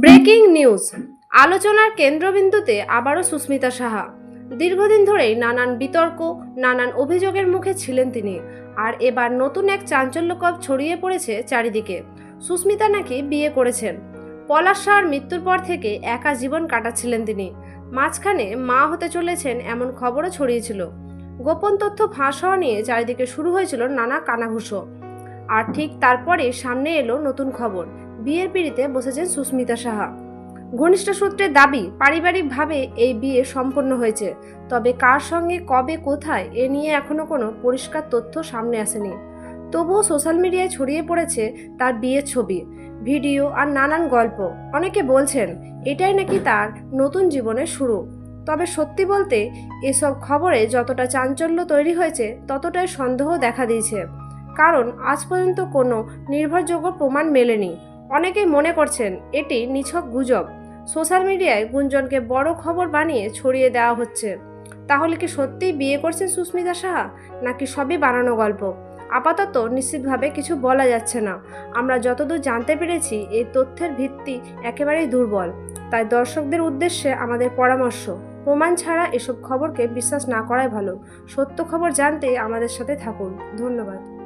Breaking news. আলোচনার কেন্দ্রবিন্দুতে আবারও সুস্মিতা সাহা। দীর্ঘদিন ধরেই নানান বিতর্ক, নানান অভিযোগের মুখে ছিলেন তিনি। আর এবার নতুন এক চাঞ্চল্যকর ছড়িয়ে পড়েছে চারিদিকে। সুস্মিতা নাকি বিয়ে করেছেন। পলাশ শাহর মৃত্যুর পর থেকে একা জীবন কাটাচ্ছিলেন তিনি। মাঝখানে মা হতে চলেছেন এমন খবরও ছড়িয়েছিল। গোপন তথ্য ফাঁস হওয়া নিয়ে চারিদিকে শুরু হয়েছিল নানা কানাঘুষো। আর ঠিক তারপরে সামনে এলো নতুন খবর। বিয়ের পিড়িতে বসেছেন সুস্মিতা সাহা। ঘনিষ্ঠ সূত্রের দাবি, পারিবারিকভাবে এই বিয়ে সম্পন্ন হয়েছে। তবে কার সঙ্গে, কবে, কোথায়, এ নিয়ে এখনও কোনো পরিষ্কার তথ্য সামনে আসেনি। তবুও সোশ্যাল মিডিয়ায় ছড়িয়ে পড়েছে তার বিয়ের ছবি, ভিডিও আর নানান গল্প। অনেকে বলছেন, এটাই নাকি তার নতুন জীবনের শুরু। তবে সত্যি বলতে, এসব খবরে যতটা চাঞ্চল্য তৈরি হয়েছে, ততটাই সন্দেহ দেখা দিয়েছে। কারণ আজ পর্যন্ত কোনো নির্ভরযোগ্য প্রমাণ মেলেনি। অনেকেই মনে করছেন এটি নিছক গুজব। সোশ্যাল মিডিয়ায় গুঞ্জনকে বড় খবর বানিয়ে ছড়িয়ে দেওয়া হচ্ছে। তাহলে কি সত্যিই বিয়ে করছেন সুস্মিতা সাহা? নাকি সবই বানানো গল্প? আপাতত নিশ্চিতভাবে কিছু বলা যাচ্ছে না। আমরা যতদূর জানতে পেরেছি, এই তথ্যের ভিত্তি একেবারেই দুর্বল। তাই দর্শকদের উদ্দেশ্যে আমাদের পরামর্শ, প্রমাণ ছাড়া এসব খবরকে বিশ্বাস না করাই ভালো। সত্য খবর জানতে আমাদের সাথে থাকুন। ধন্যবাদ।